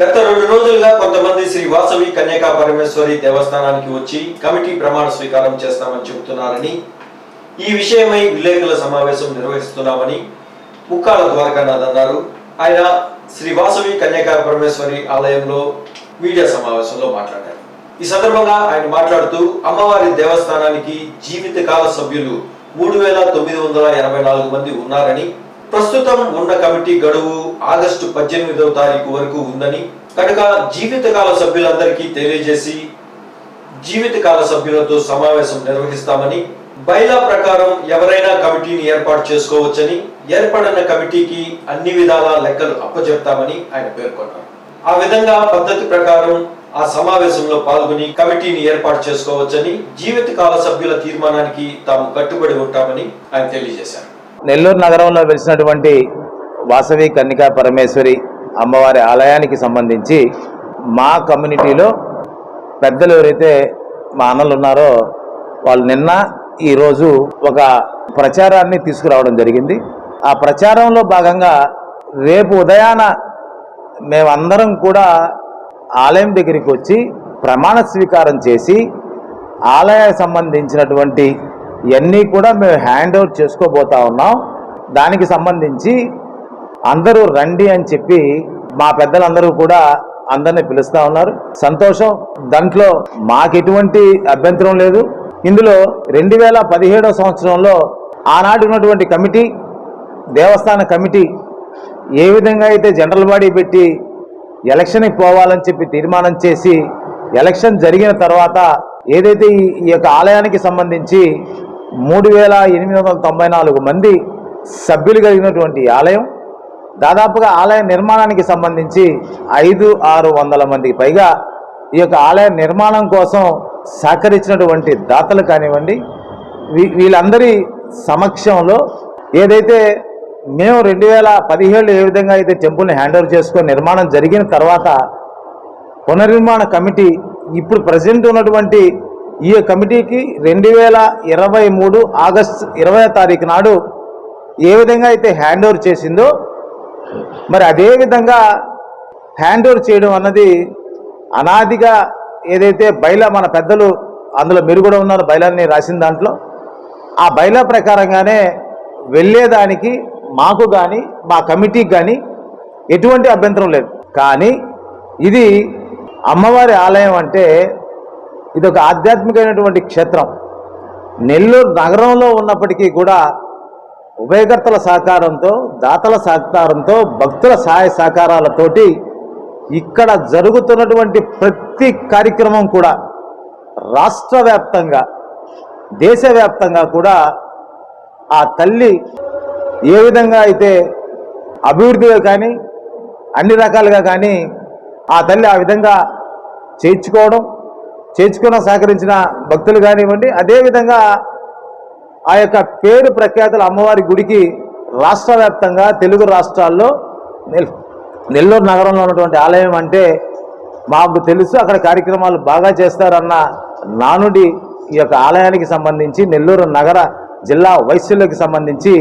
గత రెండు రోజులుగా కొంతమంది శ్రీ వాసవి కన్యకా పరమేశ్వరి దేవస్థానానికి వచ్చి కమిటీ ప్రమాణ స్వీకారం చేస్తామని చెబుతున్నారని ఈ విషయమై విలేకరుల సమావేశం నిర్వహిస్తున్నామని ముక్కాల ద్వారకానాథ్ అన్నారు. ఆయన శ్రీ వాసవి కన్యకా పరమేశ్వరి ఆలయంలో మీడియా సమావేశంలో మాట్లాడారు. ఈ సందర్భంగా ఆయన మాట్లాడుతూ అమ్మవారి దేవస్థానానికి జీవితకాల సభ్యులు మూడు వేల తొమ్మిది వందల ఎనభై నాలుగు మంది ఉన్నారని ప్రస్తుతం ఉన్న కమిటీ గడువు ఆగస్టు పద్దెనిమిదవ తారీఖు వరకు ఉందని కనుక జీవితకాల సభ్యులందరికీ తెలియజేసి జీవితకాల సభ్యులతో సమావేశం నిర్వహిస్తామని బైలా ప్రకారం ఎవరైనా కమిటీని ఏర్పాటు చేసుకోవచ్చని ఏర్పడిన కమిటీకి అన్ని విధాల లెక్కలు అప్పచెప్తామని ఆయన పేర్కొన్నారు. ఆ విధంగా పద్ధతి ప్రకారం ఆ సమావేశంలో పాల్గొని కమిటీని ఏర్పాటు చేసుకోవచ్చని జీవితకాల సభ్యుల తీర్మానానికి తాము కట్టుబడి ఉంటామని ఆయన తెలియజేశారు. నెల్లూరు నగరంలో వెలిసినటువంటి వాసవి కన్నికా పరమేశ్వరి అమ్మవారి ఆలయానికి సంబంధించి మా కమ్యూనిటీలో పెద్దలు ఎవరైతే మా అన్నలు ఉన్నారో వాళ్ళు నిన్న ఈరోజు ఒక ప్రచారాన్ని తీసుకురావడం జరిగింది. ఆ ప్రచారంలో భాగంగా రేపు ఉదయాన మేమందరం కూడా ఆలయం దగ్గరికి వచ్చి ప్రమాణ స్వీకారం చేసి ఆలయానికి సంబంధించినటువంటి ఇవన్నీ కూడా మేము హ్యాండ్ ఓవర్ చేసుకోబోతా ఉన్నాం. దానికి సంబంధించి అందరూ రండి అని చెప్పి మా పెద్దలందరూ కూడా అందరిని పిలుస్తా ఉన్నారు. సంతోషం. దాంట్లో మాకు ఎటువంటి అభ్యంతరం లేదు. ఇందులో రెండు వేల పదిహేడో సంవత్సరంలో ఆనాటి ఉన్నటువంటి కమిటీ దేవస్థాన కమిటీ ఏ విధంగా అయితే జనరల్ బాడీ పెట్టి ఎలక్షన్కి పోవాలని చెప్పి తీర్మానం చేసి ఎలక్షన్ జరిగిన తర్వాత ఏదైతే ఈ ఈ యొక్క ఆలయానికి సంబంధించి మూడు వేల ఎనిమిది వందల తొంభై నాలుగు మంది సభ్యులు కలిగినటువంటి ఆలయం. దాదాపుగా ఆలయ నిర్మాణానికి సంబంధించి ఐదు ఆరు వందల మందికి పైగా ఈ యొక్క ఆలయ నిర్మాణం కోసం సహకరించినటువంటి దాతలు కానివ్వండి వీ- వీళ్ళందరి సమక్షంలో ఏదైతే మేము రెండు వేల పదిహేడు ఏ విధంగా అయితే టెంపుల్ని హ్యాండ్ ఓవర్ చేసుకొని నిర్మాణం జరిగిన తర్వాత పునర్నిర్మాణ కమిటీ ఇప్పుడు ప్రజెంట్ ఉన్నటువంటి ఈ కమిటీకి రెండు వేల ఇరవై మూడు ఆగస్ట్ ఇరవై తారీఖు నాడు ఏ విధంగా అయితే హ్యాండ్ ఓవర్ చేసిందో మరి అదే విధంగా హ్యాండ్ ఓవర్ చేయడం అన్నది అనాదిగా ఏదైతే బయల మన పెద్దలు అందులో మీరు కూడా ఉన్నారు బయలాన్ని రాసిన దాంట్లో ఆ బయలా ప్రకారంగానే వెళ్ళేదానికి మాకు కానీ మా కమిటీకి కానీ ఎటువంటి అభ్యంతరం లేదు. కానీ ఇది అమ్మవారి ఆలయం అంటే ఇది ఒక ఆధ్యాత్మికమైనటువంటి క్షేత్రం. నెల్లూరు నగరంలో ఉన్నప్పటికీ కూడా ఉభయకర్తల సహకారంతో దాతల సహకారంతో భక్తుల సహాయ సహకారాలతోటి ఇక్కడ జరుగుతున్నటువంటి ప్రతి కార్యక్రమం కూడా రాష్ట్ర వ్యాప్తంగా దేశవ్యాప్తంగా కూడా ఆ తల్లి ఏ విధంగా అయితే అభివృద్ధిగా కానీ అన్ని రకాలుగా కానీ ఆ తల్లి ఆ విధంగా చేర్చుకోవడం చేర్చుకున్న సహకరించిన భక్తులు కానివ్వండి అదేవిధంగా ఆ యొక్క పేరు ప్రఖ్యాతుల అమ్మవారి గుడికి రాష్ట్ర వ్యాప్తంగా తెలుగు రాష్ట్రాల్లో నెల్ నెల్లూరు నగరంలో ఉన్నటువంటి ఆలయం అంటే మాకు తెలుసు అక్కడ కార్యక్రమాలు బాగా చేస్తారన్న నానుడి ఈ యొక్క ఆలయానికి సంబంధించి నెల్లూరు నగర జిల్లా వైశ్యులకు సంబంధించి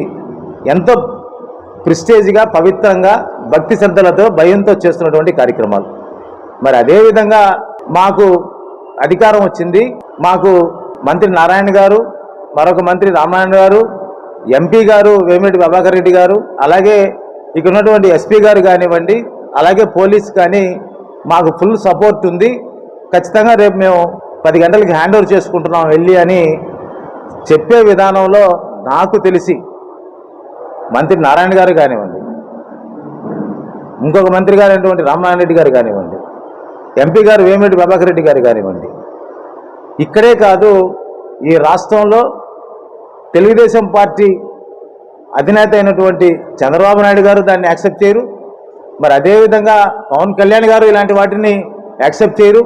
ఎంతో ప్రిస్టేజ్గా పవిత్రంగా భక్తి శ్రద్ధలతో భయంతో చేస్తున్నటువంటి కార్యక్రమాలు. మరి అదేవిధంగా మాకు అధికారం వచ్చింది. మాకు మంత్రి నారాయణ గారు మరొక మంత్రి రామాయణ గారు ఎంపీ గారు వేమిరెడ్డి ప్రభాకర్ రెడ్డి గారు అలాగే ఇక్కడ ఉన్నటువంటి ఎస్పీ గారు కానివ్వండి అలాగే పోలీస్ కానీ మాకు ఫుల్ సపోర్ట్ ఉంది. ఖచ్చితంగా రేపు మేము పది గంటలకి హ్యాండ్ ఓవర్ చేసుకుంటున్నాం వెళ్ళి అని చెప్పే విధానంలో నాకు తెలిసి మంత్రి నారాయణ గారు కానివ్వండి ఇంకొక మంత్రి గారు అయినటువంటి రామనారాయణ రెడ్డి గారు కానివ్వండి ఎంపీ గారు వేమిరెడ్డి ప్రభాకర్ రెడ్డి గారు కానివ్వండి. ఇక్కడే కాదు ఈ రాష్ట్రంలో తెలుగుదేశం పార్టీ అధినేత అయినటువంటి చంద్రబాబు నాయుడు గారు దాన్ని యాక్సెప్ట్ చేయరు. మరి అదేవిధంగా పవన్ కళ్యాణ్ గారు ఇలాంటి వాటిని యాక్సెప్ట్ చేయరు.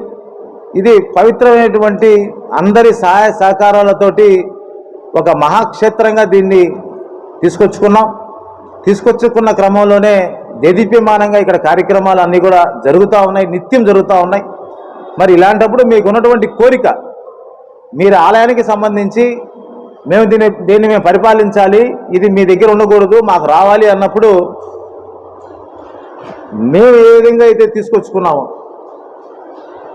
ఇది పవిత్రమైనటువంటి అందరి సహాయ సహకారాలతోటి ఒక మహాక్షేత్రంగా దీన్ని తీసుకొచ్చుకున్నాం. తీసుకొచ్చుకున్న క్రమంలోనే దేదీప్యమానంగా ఇక్కడ కార్యక్రమాలు అన్నీ కూడా జరుగుతూ ఉన్నాయి నిత్యం జరుగుతూ ఉన్నాయి. మరి ఇలాంటప్పుడు మీకు ఉన్నటువంటి కోరిక మీరు ఆలయానికి సంబంధించి మేము దీన్ని దీన్ని మేము పరిపాలించాలి ఇది మీ దగ్గర ఉండకూడదు మాకు రావాలి అన్నప్పుడు మేము ఏ విధంగా అయితే తీసుకొచ్చుకున్నామో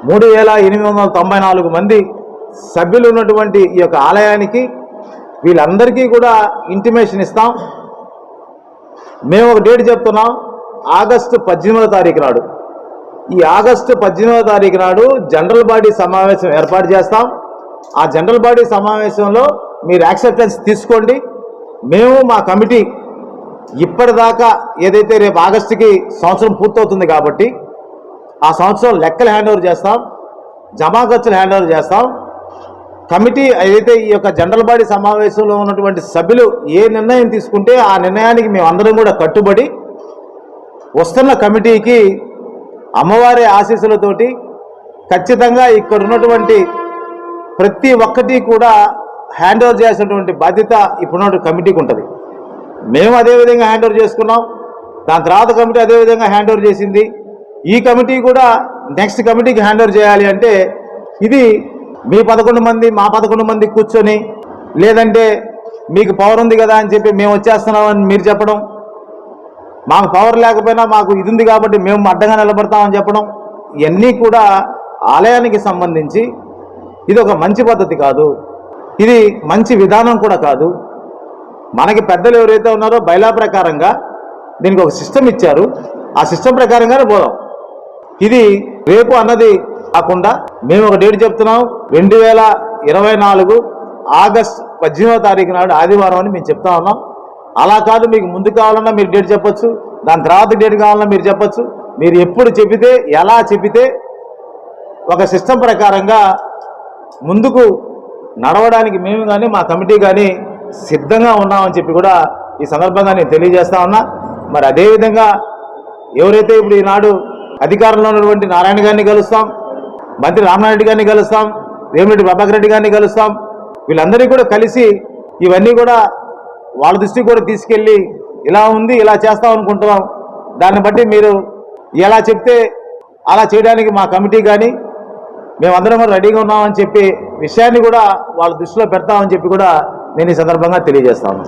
మూడు వేల ఎనిమిది వందల తొంభై నాలుగు మంది సభ్యులు ఉన్నటువంటి ఈ యొక్క ఆలయానికి వీళ్ళందరికీ కూడా ఇంటిమేషన్ ఇస్తాం. మేము ఒక డేట్ చెప్తున్నాం. ఆగస్టు పద్దెనిమిదో తారీఖు నాడు. ఈ ఆగస్టు పద్దెనిమిదో తారీఖు నాడు జనరల్ బాడీ సమావేశం ఏర్పాటు చేస్తాం. ఆ జనరల్ బాడీ సమావేశంలో మీరు యాక్సెప్టెన్స్ తీసుకోండి. మేము మా కమిటీ ఇప్పటిదాకా ఏదైతే రేపు ఆగస్టుకి సంవత్సరం పూర్తవుతుంది కాబట్టి ఆ సంవత్సరం లెక్కలు హ్యాండ్ ఓవర్ చేస్తాం. జమా ఖర్చులు హ్యాండ్ ఓవర్ చేస్తాం. కమిటీ ఏదైతే ఈ యొక్క జనరల్ బాడీ సమావేశంలో ఉన్నటువంటి సభ్యులు ఏ నిర్ణయం తీసుకుంటే ఆ నిర్ణయానికి మేము అందరం కూడా కట్టుబడి వస్తున్న కమిటీకి అమ్మవారి ఆశీస్సులతోటి ఖచ్చితంగా ఇక్కడ ఉన్నటువంటి ప్రతి ఒక్కటి కూడా హ్యాండ్ ఓవర్ చేసినటువంటి బాధ్యత ఇప్పుడున్న కమిటీకి ఉంటుంది. మేము అదే విధంగా హ్యాండ్ ఓవర్ చేసుకున్నాం. దాని తర్వాత కమిటీ అదే విధంగా హ్యాండ్ ఓవర్ చేసింది. ఈ కమిటీ కూడా నెక్స్ట్ కమిటీకి హ్యాండ్ ఓవర్ చేయాలి అంటే ఇది మీ పదకొండు మంది మా పదకొండు మంది కూర్చొని లేదంటే మీకు పవర్ ఉంది కదా అని చెప్పి మేము వచ్చేస్తున్నామని మీరు చెప్పడం మాకు పవర్ లేకపోయినా మాకు ఇది ఉంది కాబట్టి మేము అడ్డంగా నిలబడతామని చెప్పడం ఇవన్నీ కూడా ఆలయానికి సంబంధించి ఇది ఒక మంచి పద్ధతి కాదు. ఇది మంచి విధానం కూడా కాదు. మనకి పెద్దలు ఎవరైతే ఉన్నారో బైలా ప్రకారంగా దీనికి ఒక సిస్టమ్ ఇచ్చారు. ఆ సిస్టమ్ ప్రకారంగానే పోదాం. ఇది రేపు అన్నది కాకుండా మేము ఒక డేట్ చెప్తున్నాం. రెండు వేల ఇరవై నాలుగు ఆగస్ట్ పద్దెనిమిదవ తారీఖు నాడు ఆదివారం అని మేము చెప్తా ఉన్నాం. అలా కాదు మీకు ముందు కావాలన్నా మీరు డేట్ చెప్పచ్చు దాని తర్వాత డేట్ కావాలన్నా మీరు చెప్పొచ్చు. మీరు ఎప్పుడు చెబితే ఎలా చెబితే ఒక సిస్టమ్ ప్రకారంగా ముందుకు నడవడానికి మేము కానీ మా కమిటీ కానీ సిద్ధంగా ఉన్నామని చెప్పి కూడా ఈ సందర్భంగా నేను తెలియజేస్తా ఉన్నా. మరి అదేవిధంగా ఎవరైతే ఇప్పుడు ఈనాడు అధికారంలో ఉన్నటువంటి నారాయణ గారిని కలుస్తాం మంత్రి రామనారెడ్డి గారిని కలుస్తాం వేమిరెడ్డి ప్రభాకర్ రెడ్డి గారిని కలుస్తాం వీళ్ళందరినీ కూడా కలిసి ఇవన్నీ కూడా వాళ్ళ దృష్టికి కూడా తీసుకెళ్ళి ఇలా ఉంది ఇలా చేస్తాం అనుకుంటున్నాం. దాన్ని బట్టి మీరు ఎలా చెప్తే అలా చేయడానికి మా కమిటీ కానీ మేమందరం కూడా రెడీగా ఉన్నామని చెప్పి విషయాన్ని కూడా వాళ్ళ దృష్టిలో పెడతామని చెప్పి కూడా నేను ఈ సందర్భంగా తెలియజేస్తాను